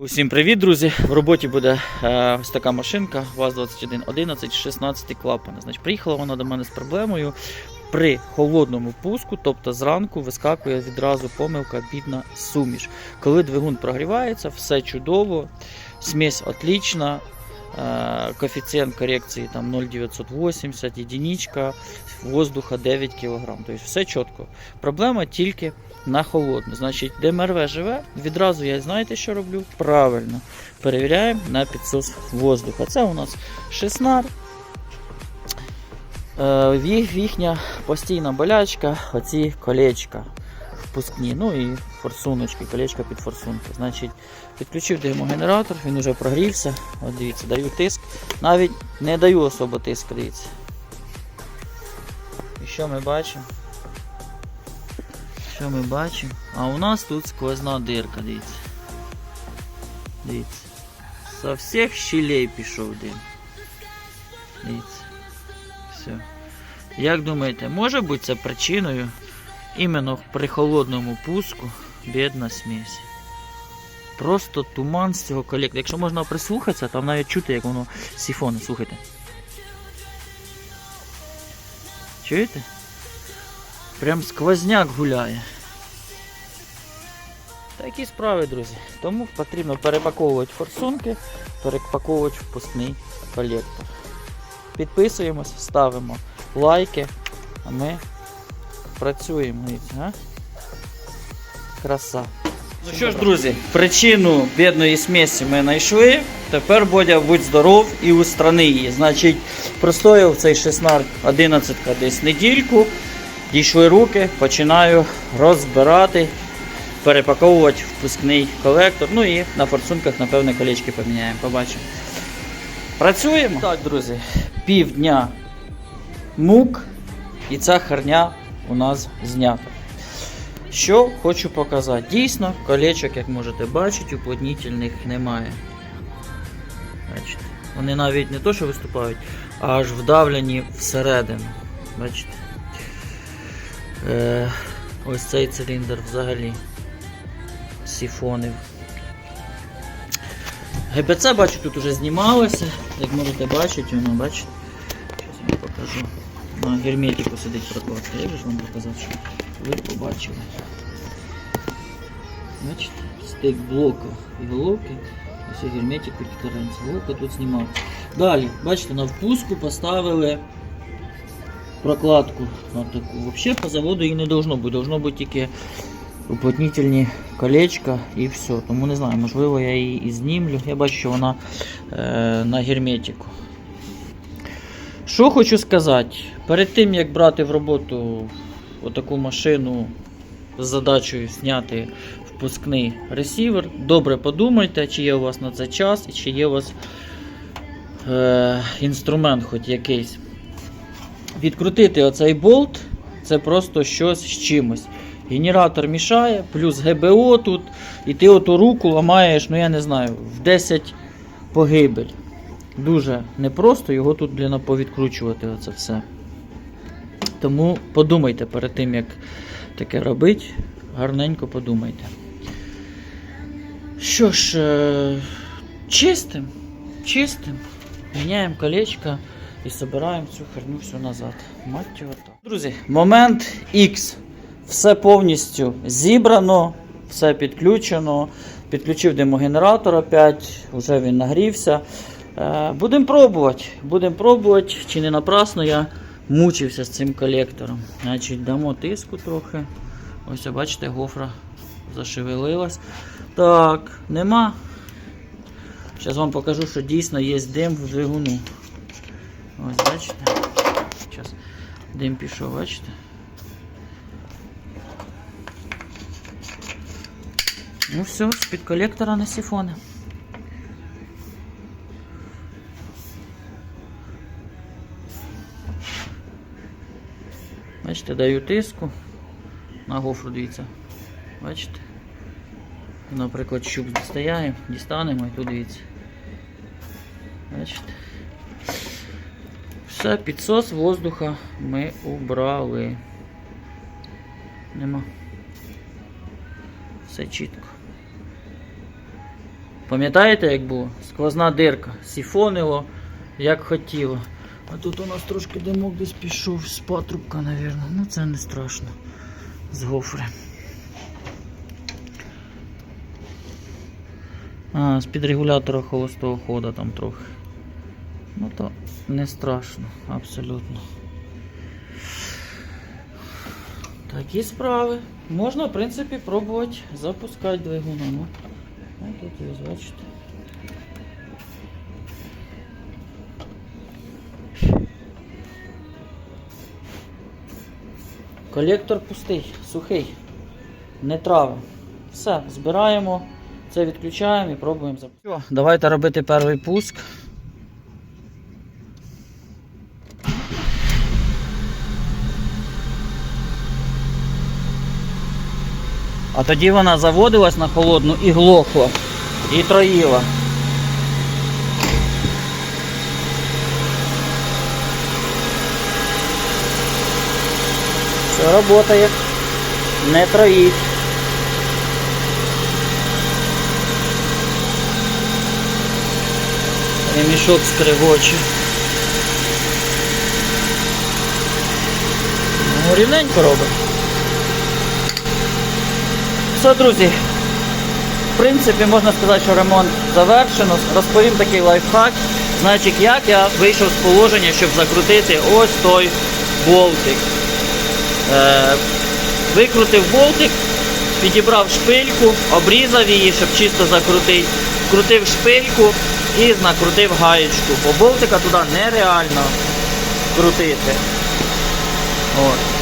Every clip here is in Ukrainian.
Усім привіт, друзі! В роботі буде е, ось така машинка ВАЗ-2111 16 клапана. Значить, приїхала вона до мене з проблемою. При холодному пуску, тобто зранку, вискакує відразу помилка бідна суміш. Коли двигун прогрівається, все чудово, смесь отлічна, е, коефіцієнт корекції там 0,980, єдиничка, воздуха 9 кг. Тобто все чітко. Проблема тільки на холодну. Значить, ДМРВ живе, відразу я знаєте, що роблю? Правильно. Перевіряємо на підсос воздуха. Це у нас шеснар. Е, їх- їхня постійна болячка, оці колечка впускні, ну і форсуночки, колечка під форсунки. Значить, підключив димогенератор, він вже прогрівся. От дивіться, даю тиск. Навіть не даю особо тиск, дивіться. І що ми бачимо? Що ми бачимо? А у нас тут сквозна дирка, дивіться. Дивіться. Со всіх щелей пішов дим. Дивіться. Все. Як думаєте, може бути це причиною іменно при холодному пуску бідна смесь? Просто туман з цього колектора. Якщо можна прислухатися, там навіть чути, як воно сіфони, слухайте. Чуєте? Прям сквозняк гуляє. Такі справи, друзі. Тому потрібно перепаковувати форсунки, перепаковувати впускний колектор. Підписуємось, ставимо лайки, а ми працюємо. А? Краса. Ну що ж, друзі, причину бідної смесі ми знайшли. Тепер Бодя будь здоров і устрани її. Значить, простояв цей 16 11 десь недільку. Дійшли руки, починаю розбирати, перепаковувати впускний колектор. Ну і на форсунках, напевне, колечки поміняємо. Побачимо. Працюємо. Так, друзі, півдня мук, і ця херня у нас знята. Що хочу показати. Дійсно, колечок, як можете бачити, уплотнітельних немає. Бачите? Вони навіть не то, що виступають, аж вдавлені всередину. Бачите? Е, ось цей циліндр взагалі сіфонив. ГПЦ, бачу, тут уже знімалося, як можете бачити, воно бачите. Зараз я вам покажу. На герметику сидить прокладка. Я ж вам показав, що ви побачили. Бачите, стик блоку і головки. Ось герметик підкаранці. Головка тут знімав. Далі, бачите, на впуску поставили прокладку. От. Взагалі по заводу її не должно бути. Должно бути тільки уплотнительні колечка і все. Тому не знаю, можливо я її і знімлю. Я бачу, що вона е, на герметику. Що хочу сказати, перед тим як брати в роботу отаку машину з задачею зняти впускний ресівер, добре подумайте, чи є у вас на це час і чи є у вас е, інструмент хоч якийсь. Відкрутити оцей болт це просто щось з чимось. Генератор мішає, плюс ГБО тут, і ти оту руку ламаєш, ну я не знаю, в 10 погибель. Дуже непросто його тут блін, повідкручувати оце все. Тому подумайте перед тим, як таке робити, гарненько подумайте. Що ж, е, чистим, чистим, міняємо колечко і збираємо цю херню всю назад. Мать його. Друзі, момент X. Все повністю зібрано, все підключено. Підключив димогенератор опять, вже він нагрівся. Е, Будемо пробувати. Будемо пробувати, чи не напрасно я мучився з цим колектором. Значить, дамо тиску трохи. Ось, бачите, гофра зашевелилась. Так, нема. Зараз вам покажу, що дійсно є дим в двигуну. Ось, бачите? Зараз дим пішов, бачите? Ну все, з-під колектора на сифони. Бачите, даю тиску на гофру, дивіться. Бачите? Наприклад, щуп дістаємо, дістанемо і тут дивіться. Бачите? Все, підсос воздуха ми убрали. Нема. Все чітко. Пам'ятаєте, як було? Сквозна дирка. Сіфонило, як хотіло. А тут у нас трошки димок десь пішов з патрубка, мабуть. Ну це не страшно. З гофри. А, з-під регулятора холостого ходу там трохи. Ну то не страшно, абсолютно. Такі справи. Можна, в принципі, пробувати запускати двигуна. Ну, ну тут є, бачите. Колектор пустий, сухий. Не травим. Все, збираємо, це відключаємо і пробуємо запустити. Давайте робити перший пуск. А тоді вона заводилась на холодну і глохла. І троїла. Все працює. Не троїть. Ремішок скригоче. Ну, рівненько робить. Все, друзі. В принципі, можна сказати, що ремонт завершено. Розповім такий лайфхак. Значить, як я вийшов з положення, щоб закрутити ось той болтик. Е, викрутив болтик, підібрав шпильку, обрізав її, щоб чисто закрутити. Вкрутив шпильку і накрутив гаєчку. Бо болтика туди нереально крутити. От.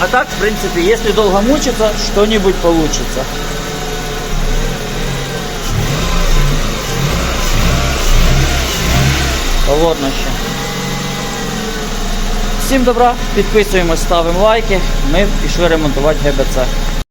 А так, в принципе, если долго мучиться, что-нибудь получится. Холодно ще. Всім добра, підписуємось, ставимо лайки. Ми пішли ремонтувати ГБЦ.